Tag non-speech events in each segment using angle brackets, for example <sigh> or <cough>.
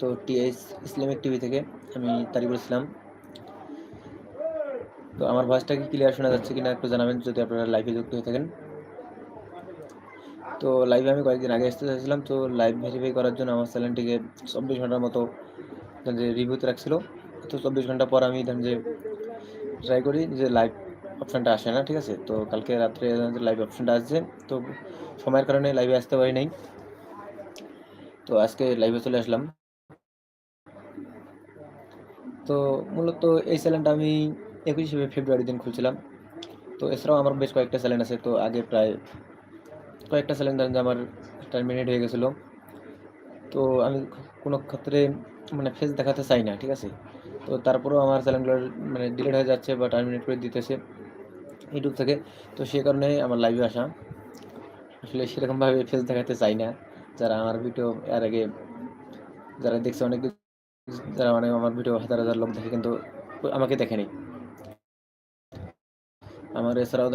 তো T S Islamic TV থেকে আমি তারিকুল ইসলাম। তো আমার ভয়েসটা কি ক্লিয়ার শোনা যাচ্ছে কিনা একটু জানাবেন যদি আপনারা লাইভে যুক্ত হয়ে থাকেন। তো লাইভে আমি কয়েকদিন আগে আসতে চাইছিলাম, তো লাইভ ভেরিফাই করার জন্য আমার চ্যানেলটিকে চব্বিশ ঘণ্টার মতো যে রিভিউতে রাখছিল, তো চব্বিশ ঘণ্টা পর আমি যে ট্রাই করি যে লাইভ অপশানটা আসে না, ঠিক আছে? তো কালকে রাত্রে লাইভ অপশানটা আসছে, তো সময়ের কারণে লাইভে আসতে পারি নাই। তো আজকে লাইভে চলে আসলাম। তো মূলত এই চ্যানেলটা আমি একুশে ফেব্রুয়ারি দিন খুলছিলাম। তো এছাড়াও আমার বেশ কয়েকটা চ্যানেল আছে, তো আগে প্রায় কয়েকটা চ্যানেল ধরেন যে আমার টার্মিনেট হয়ে গেছিল। তো আমি কোনো ক্ষেত্রে মানে ফেস দেখাতে চাই না, ঠিক আছে? তো তারপরেও আমার চ্যানেলগুলো মানে ডিলিট হয়ে যাচ্ছে বা টার্মিনেট করে দিতেছে ইউটিউব থেকে। তো সে কারণে আমার লাইভে আসা। আসলে সেরকমভাবে ফেস দেখাতে চাই না। যারা আমার ভিডিও এর আগে যারা দেখছে অনেক যারা মানে আমার ভিডিও হাজার হাজার লোক দেখে কিন্তু আমাকে দেখেনি। আমার এছাড়াও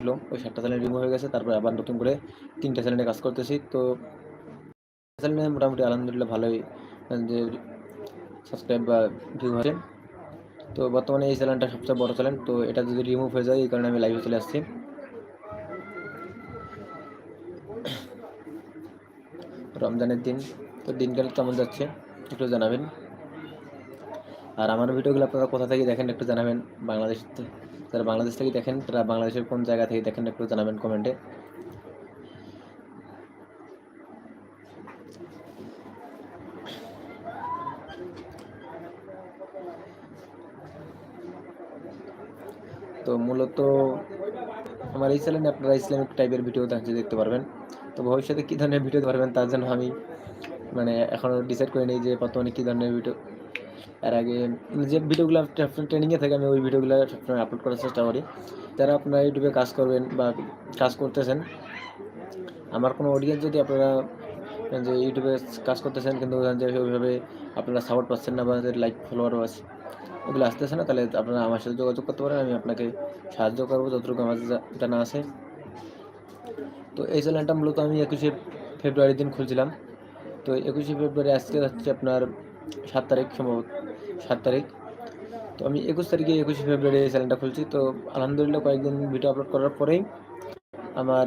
ছিল, ওই সাতটা চ্যানেল রিমুভ হয়ে গেছে, তারপরে আবার নতুন করে তিনটা চ্যানেলে কাজ করতেছি। তো চ্যানেলে মোটামুটি আলহামদুলিল্লাহ ভালোই যে সাবস্ক্রাইব বা ভিউ হয়েছে তো বর্তমানে এই চ্যানেলটা সবচেয়ে বড় চ্যানেল তো এটা যদি রিমুভ হয়ে যায়, এই কারণে আমি লাইভে চলে আসছি। রমজানের দিন, তো দিনকাল কেমন যাচ্ছে, একটু জানাবেন। আর আমার ভিডিওগুলো আপনারা কোথা থেকে দেখেন একটু জানাবেন বাংলাদেশ যারা বাংলাদেশ থেকে দেখেন, তারা বাংলাদেশের কোন জায়গা থেকে দেখেন একটু জানাবেন কমেন্টে। তো মূলত আমার এই চ্যানেলে আপনারা ইসলামিক টাইপের ভিডিও দেখতে পারবেন। তো ভবিষ্যতে কী ধরনের ভিডিও পারবেন তার জন্য আমি মানে এখনও ডিসাইড করে নিই যে বর্তমানে কী ধরনের ভিডিও এর আগে যে ভিডিওগুলো ট্রেনিংয়ে থাকে, আমি ওই ভিডিওগুলো সবসময় আপলোড করার চেষ্টা করি। যারা আপনারা ইউটিউবে কাজ করবেন বা কাজ করতেছেন, আমার কোনো অডিয়েন্স যদি আপনারা যে ইউটিউবে কাজ করতেছেন কিন্তু ওইভাবে আপনারা সাপোর্ট পাচ্ছেন না বা লাইক ফলোয়ারও আছে ওগুলো আসতেছে না, তাহলে আপনারা আমার সাথে যোগাযোগ করতে পারেন, আমি আপনাকে সাহায্য করব যতটুকু আমার জানা আছে। তো এই চ্যানেলটা মূলত আমি একুশে ফেব্রুয়ারি দিন খুলছিলাম। তো একুশে ফেব্রুয়ারি আজকে হচ্ছে আপনার সাত তারিখ সম্ভবত, সাত তারিখ। তো আমি একুশ তারিখে একুশে ফেব্রুয়ারি এই চ্যানেলটা খুলছি। তো আলহামদুলিল্লাহ কয়েকদিন ভিডিও আপলোড করার পরেই আমার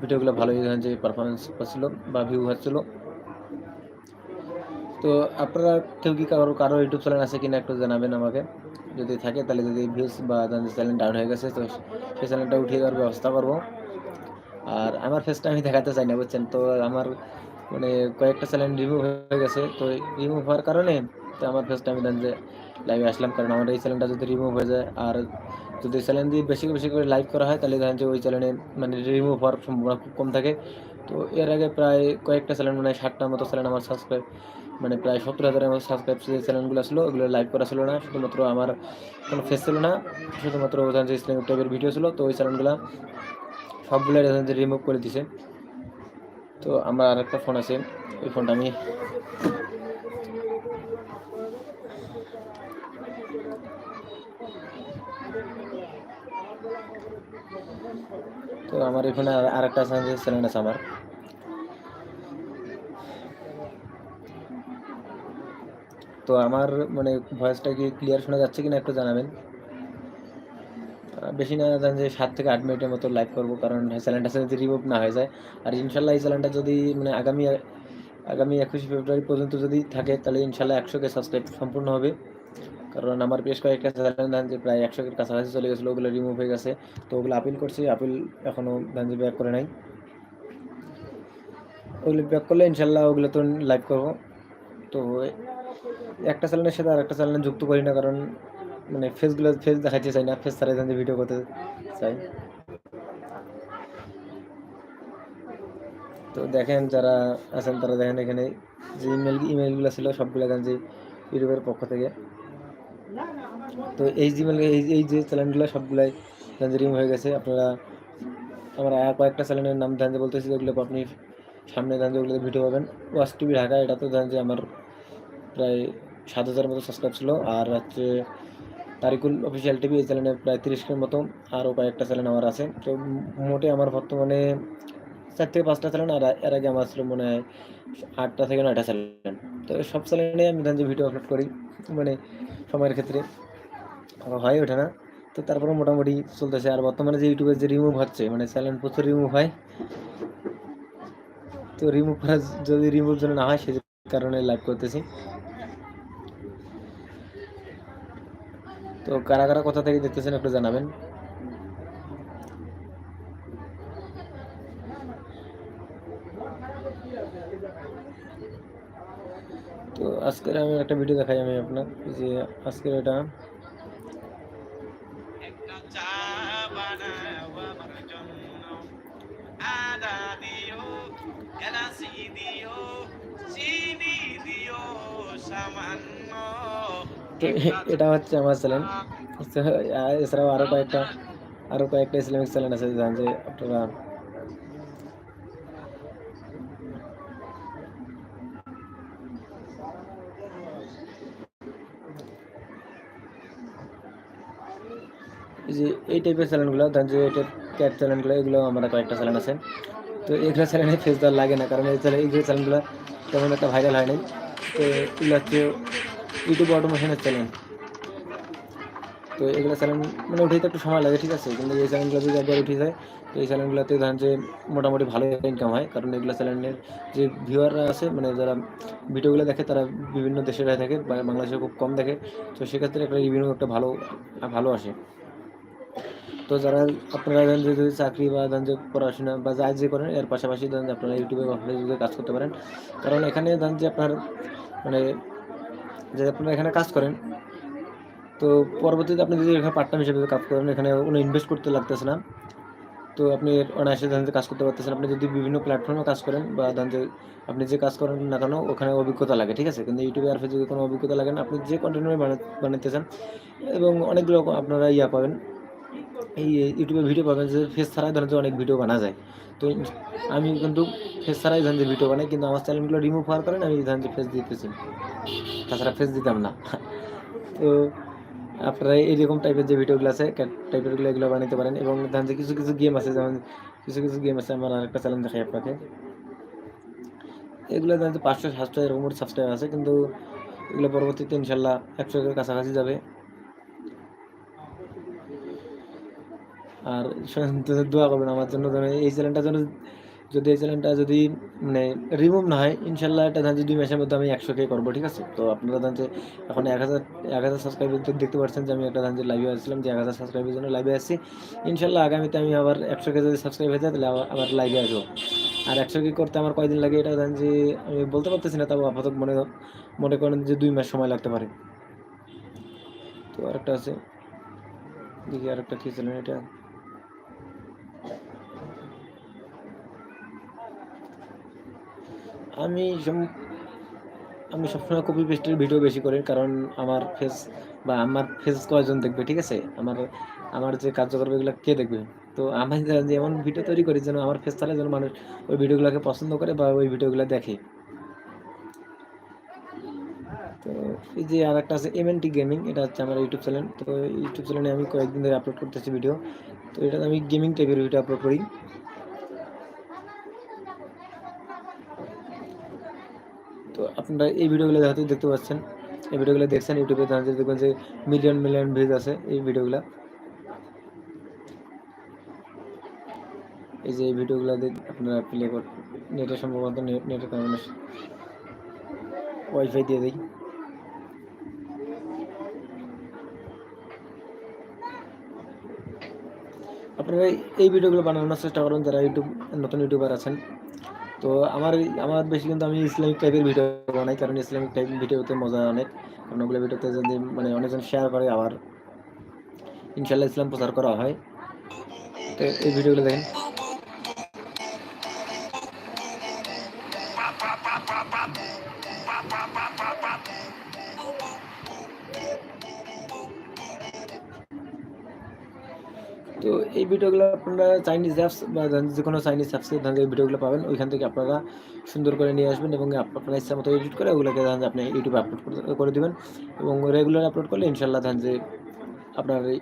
ভিডিওগুলো ভালোই যে পারফরমেন্স হচ্ছিল বা ভিউ হচ্ছিল। তো আপনারা কেউ কি কারও কারও ইউটিউব চ্যানেল আছে কিনা একটু জানাবেন আমাকে। যদি থাকে তাহলে যদি ভিউজ বা চ্যানেল ডাউন হয়ে গেছে, তো সেই চ্যানেলটা উঠিয়ে দেওয়ার ব্যবস্থা করব। আর আমার ফেসটা আমি দেখাতে চাই না, বুঝছেন? তো আমার মানে কয়েকটা চ্যানেল রিমুভ হয়ে গেছে। তো রিমুভ হওয়ার কারণে তো আমার ফেসটা আমি যে লাইভে আসলাম। কারণ আমার এই চ্যানেলটা যদি রিমুভ হয়ে যায়, আর যদি চ্যানেল দিয়ে বেশি বেশি করে লাইভ করা হয়, তাহলে ধরেন যে ওই চ্যানেলে মানে রিমুভ হওয়ার সম্ভাবনা খুব কম থাকে। তো এর আগে প্রায় কয়েকটা চ্যানেল মানে ষাটটার মতো চ্যানেল আমার সাবস্ক্রাইব মানে প্রায় সত্তর হাজারের মতো সাবস্ক্রাইব যে চ্যানেলগুলো ছিল, ওগুলো লাইভ করা ছিল না। শুধুমাত্র আমার কোনো ফেস ছিল না, শুধুমাত্র যে ইসলামিক টাইপের ভিডিও ছিল। তো ওই চ্যানেলগুলো সবগুলো রিমুভ করে দিছে। তো আমার আর একটা ফোন আছে ওই ফোনটা আমি তো আমার এখানে আর একটা চ্যানেল আছে আমার। তো আমার মানে ভয়েসটা কি ক্লিয়ার শোনা যাচ্ছে কিনা একটু জানাবেন? বেশি না জান যে সাত থেকে আট মিনিটের মতো লাইভ করব, কারণ চ্যানেলটা যদি রিমুভ না হয়ে যায়। আর ইনশাল্লাহ এই চ্যানেলটা যদি মানে আগামী আগামী একুশে ফেব্রুয়ারি পর্যন্ত যদি থাকে, তাহলে ইনশাল্লাহ একশোকে সাবস্ক্রাইব সম্পূর্ণ হবে। কারণ আমার বেশ কয়েকটা চ্যানেল যে প্রায় একশোকের কাছাকাছি চলে গেছিল, ওগুলো রিমুভ হয়ে গেছে। তো ওগুলো আপিল করছি আপিল এখনও ধান যে ব্যাক করে নাই। ওগুলো ব্যাক করলে ইনশাল্লাহ ওগুলো তো লাইভ করব। তো একটা চ্যানেলের সাথে আর একটা চ্যানেল যুক্ত করি না, কারণ মানে ফেসগুলো ফেস দেখাতে চাই না ফেস ছাড়াই জানতে ভিডিও করতে চাই। তো দেখেন যারা আছেন তারা দেখেন এখানে যে ইমেল ইমেলগুলো ছিল, সবগুলো গান যে ইউটিউবের পক্ষ থেকে। তো এই জিমেল এই এই যে চ্যানেলগুলো সবগুলাই রিম হয়ে গেছে। আপনারা আমার কয়েকটা চ্যানেলের নাম ধান যে বলতেছি, যেগুলো আপনি সামনে ধান যেগুলো ভিডিও পাবেন। ওয়াশ টিভি ঢাকা এটা তো ধান যে আমার প্রায় সাত হাজার মতো সাবস্ক্রাইব ছিল। আর হচ্ছে তারিকুল অফিসিয়াল টিভি এই চ্যানেলে প্রায় তিরিশের মতো আরও কয়েকটা চ্যানেল আমার আছে। তো মোটে আমার বর্তমানে চার থেকে পাঁচটা চ্যানেল, আর এর আগে আমার ছিল মনে হয় আটটা থেকে নয়টা চ্যানেল। তো সব চ্যানেলে আমি যে ভিডিও আপলোড করি মানে সময়ের ক্ষেত্রে। হয় ওঠে না। তো তারপরে মোটামুটি চলতেছে। আর বর্তমানে যে ইউটিউবে যে রিমুভ হচ্ছে মানে চ্যানেল প্রচুর রিমুভ হয়। তো রিমুভ করা যদি রিমুভ যেন না হয়, সেই কারণে লাইভ করতেছি। তো কারা কারা কোথা থেকে দেখতেছেন একটু জানাবেন। তো আজকের আমি একটা ভিডিও দেখাই আমি আপনার যে আজকের এটা। একটা চা বানাও আমার জন্য। আদা দিও, এলাচি দিও, চিনি দিও, সামান্য তো <laughs> এটা হচ্ছে আমার চ্যানেল এছাড়াও আরও কয়েকটা আরও কয়েকটা ইসলামিক চ্যানেল আছে জান যে আপনারা এই টাইপের চ্যানেলগুলো ধরেন যে এটা ক্যাট চ্যানেলগুলো এগুলো আমার কয়েকটা চ্যানেল আছে। তো এগুলো চ্যানেলে ফেস দেওয়ার লাগে না, কারণ এই চ্যানেল এইগুলো চ্যানেলগুলো তেমন একটা ভাইরাল হয় নাই। তো এগুলো হচ্ছে ইউটিউব অটোমেশনের চ্যানেল তো এগুলো চ্যানেল মানে উঠেতে একটু সময় লাগে, ঠিক আছে? কিন্তু এই চ্যানেলগুলো যদি একবার উঠে যায়, তো এই চ্যানেলগুলোতে ধরেন যে মোটামুটি ভালো ইনকাম হয়। কারণ এগুলো চ্যানেলের যে ভিউয়াররা আছে মানে যারা ভিডিওগুলো দেখে, তারা বিভিন্ন দেশের হয়ে থাকে বাংলাদেশে খুব কম দেখে। তো সেক্ষেত্রে একটা রিভিউ একটা ভালো ভালো আসে। তো যারা আপনারা ধরেন যে যদি চাকরি বা ধরেন যে পড়াশোনা বা যা যে করেন, এর পাশাপাশি ধরেন আপনারা ইউটিউবে বা ফেসবুকে কাজ করতে পারেন। কারণ এখানে ধরেন যে আপনার মানে যে আপনারা এখানে কাজ করেন, তো পরবর্তীতে আপনি যদি এখানে পার্ট টাইম হিসেবে কাজ করেন, এখানে কোনো ইনভেস্ট করতে লাগতেছে না। তো আপনি অনায়াসে ধরেন যে কাজ করতে পারতেছেন। আপনি যদি বিভিন্ন প্ল্যাটফর্মে কাজ করেন বা ধরেন যে আপনি যে কাজ করেন না কেন, ওখানে অভিজ্ঞতা লাগে, ঠিক আছে? কিন্তু ইউটিউবে আর ফেসবুকে কোনো অভিজ্ঞতা লাগে না। আপনি যে কন্টেন্ট বানাতে চান এবং অনেকগুলো আপনারা ইয়া পাবেন। এই ইউটিউবে ভিডিও পাবেন যে ফেস ছাড়াই ধরেন যে অনেক ভিডিও বানা যায়। তো আমি কিন্তু ফেস ছাড়া যে ভিডিও বানাই, কিন্তু আমার চ্যানেলগুলো রিমুভ হওয়ার কারণে আমি যে ফেস দিতেছি। তাছাড়া ফেস দিতাম না। তো আপনারা এইরকম টাইপের যে ভিডিওগুলো আছে টাইপেরগুলো এগুলো বানাতে পারেন। এবং ধরেন যে কিছু কিছু গেম আছে, যেমন কিছু কিছু গেম আছে, আমার আরেকটা চ্যানেল দেখাই আপনাকে। এগুলো ধরেন যে পাঁচশো, সাতশো এরকম সাবস্ক্রাইব আছে, কিন্তু এগুলো পরবর্তীতে ইনশাল্লাহ একশো কাছাকাছি যাবে। আর দোয়া করবেন আমার জন্য এই চ্যানেলটা যেন যদি এই চ্যানেলটা যদি মানে রিমুভ না হয় ইনশাল্লাহ এটা ধান দুই মাসের মধ্যে আমি একশো কে করব, ঠিক আছে? তো আপনারা ধান যে, এখন এক হাজার এক হাজার সাবস্ক্রাইবার দেখতে পাচ্ছেন যে আমি একটা ধান যে লাইভে আসছিলাম, যে এক হাজার সাবস্ক্রাইবের জন্য লাইভে আসছি। ইনশাল্লাহ আগামীতে আমি আবার একশো কে যদি সাবস্ক্রাইব হয়ে যায়, তাহলে আবার লাইভে আসব। আর একশো কে করতে আমার কয়দিন লাগে, এটা ধান যে আমি বলতে পারতেছি না, তাও আপাতত মনে মনে করেন যে দুই মাস সময় লাগতে পারে। তো আরেকটা আছে, দেখি আরেকটা কী চ্যানেল এটা আমি আমি সবসময় কপি পেস্টের ভিডিও বেশি করি, কারণ আমার ফেস বা আমার ফেস কয়জন দেখবে, ঠিক আছে? আমার আমার যে কার্যকর্ম এগুলো কে দেখবে? তো আমি যেমন ভিডিও তৈরি করি, যেন আমার ফেস ছাড়া যেন মানুষ ওই ভিডিওগুলোকে পছন্দ করে বা ওই ভিডিওগুলো দেখে। তো এই যে আর একটা আছে এম গেমিং এটা হচ্ছে আমার ইউটিউব চ্যানেল তো ইউটিউব চ্যানেলে আমি কয়েকদিন ধরে আপলোড করতেছি ভিডিও তো এটা আমি গেমিং টাইপের ভিডিও আপলোড করি। তো আপনারা এই ভিডিওগুলো হয়তো দেখতে পাচ্ছেন। এই ভিডিওগুলো দেখছেন ইউটিউবে জানাতে দেখবেন যে মিলিয়ন মিলিয়ন ভিউজ আছে এই ভিডিওগুলো। এই যে এই ভিডিওগুলো আপনারা প্লে কর নেটের সম্ভবত নেটের কারণে ওয়াইফাই দিয়ে দিই আপনারা এই ভিডিওগুলো বানানোর চেষ্টা করুন, যারা ইউটিউব, নতুন ইউটিউবার আছেন। তো আমার আমার বেশি কিন্তু আমি ইসলামিক টাইপের ভিডিও বানাই, কারণ ইসলামিক টাইপ ভিডিওতে মজা অনেক। কারণ ওগুলো ভিডিওতে যদি মানে অনেকজন শেয়ার করে, আবার ইনশাল্লাহ ইসলাম প্রচার করা হয়। তো এই ভিডিওগুলো দেখেন। তো এই ভিডিওগুলো আপনারা চাইনিজ অ্যাপস বা যে কোনো চাইনিজ অ্যাপসে ধরেন এই ভিডিওগুলো পাবেন, ওইখান থেকে আপনারা সুন্দর করে নিয়ে আসবেন এবং আপনারা ইচ্ছা মতো এডিট করে ওগুলোকে ধরেন আপনি ইউটিউবে আপলোড করে দেবেন এবং রেগুলার আপলোড করলে ইনশাল্লাহ ধরেন যে আপনার এই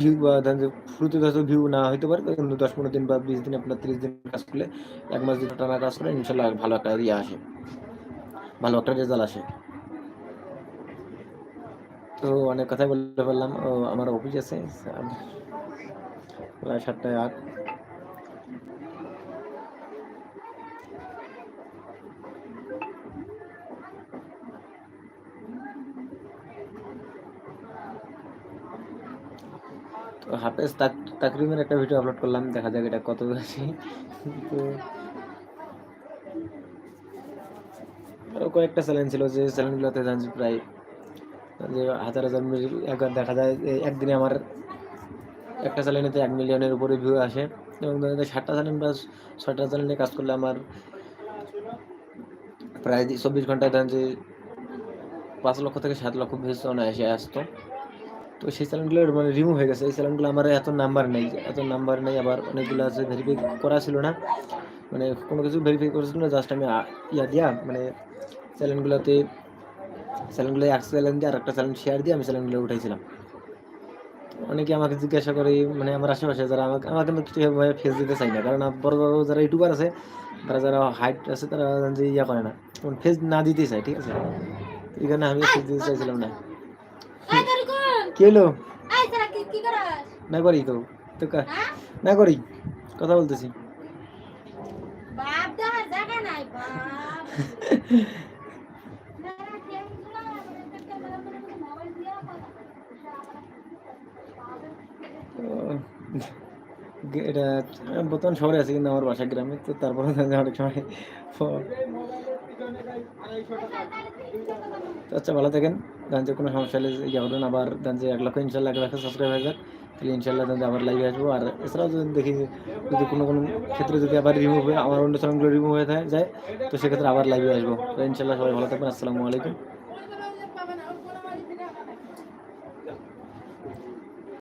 ভিউ বা ধরেন যে শুরুতে হয়তো ভিউ না হইতে পারে কিন্তু দশ পনেরো দিন বা বিশ দিন আপনার তিরিশ দিন কাজ করলে এক মাস দিন টানা কাজ করে ইনশাল্লাহ ভালো একটা ইয়ে আসে, ভালো একটা রেজাল্ট আসে। তো অনেক কথাই বলতে পারলাম আমার অফিস আছে প্রায় সাতটায় আট। হাফেজ তাক, তাকরিমের একটা ভিডিও আপলোড করলাম, দেখা যাক এটা কত আছে তো আরও কয়েকটা চ্যালেঞ্জ ছিল, যে চ্যালেঞ্জগুলোতে জানছি প্রায়। যে হাজার হাজার মিলিয়ন একবার দেখা যায় একদিনে আমার একটা চ্যানেলেতে এক মিলিয়নের উপরে ভিউ আসে এবং ষাটটা চ্যানেল বা ছয়টা চ্যানেলে কাজ করলে আমার প্রায় চব্বিশ ঘন্টায় ধরেন যে পাঁচ লক্ষ থেকে সাত লক্ষ ভিউজ এসে আসতো। তো সেই চ্যানেলগুলো মানে রিমুভ হয়ে গেছে। এই চ্যানেলগুলো আমার এত নাম্বার নেই, এত নাম্বার নেই, আবার অনেকগুলো আছে ভেরিফাই করা ছিল না। মানে কোনো কিছু ভেরিফাই করেছিল না জাস্ট আমি ইয়া দিয়া মানে চ্যানেলগুলোতে চ্যানেলগুলো এক চ্যানেল দিয়ে আর একটা চ্যানেল শেয়ার দিয়ে আমি চ্যানেলগুলো উঠাইছিলাম। তো অনেকে আমাকে জিজ্ঞাসা করে মানে আমার আশেপাশে যারা আমাকে আমাকে কিন্তু কিছু ফেস দিতে চাই না। কারণ বড় বড় যারা ইউটিউবার আছে তারা যারা হাইট আছে তারা যে ইয়া করে না। ফেস না দিতে চায় ঠিক আছে? এই কারণে আমি ফেস দিতে চাইছিলাম না। কি হলো? না করি তো তো হ্যাঁ? না করি। কথা বলতেছি। বাপ দেখা জায়গা নাই বাপ <laughs> না, না, কেউ না, মানে একটা ক্যামেরা করে করে মোবাইল দিয়ে কথা। তো, এটা বর্তমান শহরে আছি, কিন্তু আমার বাসা গ্রামে, তো তারপরে অনেক সময় আচ্ছা ভালো থাকেন। দেন যে কোনো সমস্যা হলে ইয়ে করবেন। আবার দেন যে এক লক্ষ, ইনশাল্লাহ এক লক্ষ সাবস্ক্রাইব হয়ে যাক। তাহলে ইনশাল্লাহ দেন আবার লাইভে আসব। আর এছাড়াও যদি দেখি যদি কোনো কোনো ক্ষেত্রে যদি আবার রিমুভ হয়ে, আমার অন্য চ্যানেলগুলো রিমুভ হয়ে যায়, তো সেক্ষেত্রে আবার লাইভে আসব। ইনশাল্লাহ সবাই ভালো থাকবেন। আসসালামু আলাইকুম।